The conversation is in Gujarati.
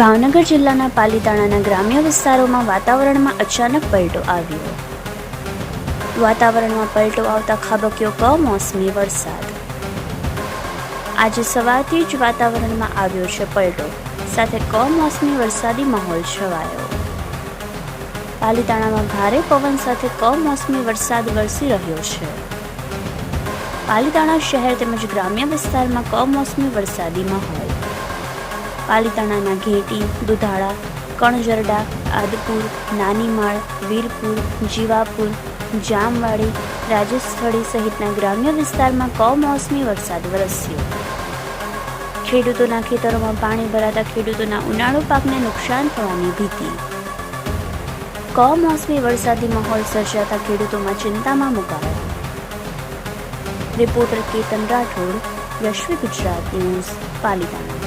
ભાવનગર જિલ્લાના પાલીતાણાના ગ્રામ્ય વિસ્તારોમાં વાતાવરણમાં અચાનક પલટો આવ્યો. વાતાવરણમાં પલટો આવતા ખાબક્યો કમોસમી વરસાદ. આજે સવારથી જ વાતાવરણમાં આવ્યો છે પલટો, સાથે કમોસમી વરસાદી માહોલ છવાયો. પાલીતાણામાં ભારે પવન સાથે કમોસમી વરસાદ વરસી રહ્યો છે. પાલીતાણા શહેર તેમજ ગ્રામ્ય વિસ્તારમાં કમોસમી વરસાદી માહોલ પાલીતાણાના ઘેટી, દુધાળા, કણજરડા, આદપુર, નાનીમાળ, વીરપુર, જીવાપુર, જામવાડી, રાજસ્થળી સહિતના ગ્રામ્ય વિસ્તારમાં કમોસમી વરસાદ વરસ્યો. ખેડૂતોના ખેતરોમાં પાણી ભરાતા ખેડૂતોના ઉનાળુ પાકને નુકસાન થવાની ભીતિ. કમોસમી વરસાદી માહોલ સર્જાતા ખેડૂતોમાં ચિંતામાં મુકાયો. Reporter Ketan Rathod Yashvi Gujarat news, Palitana.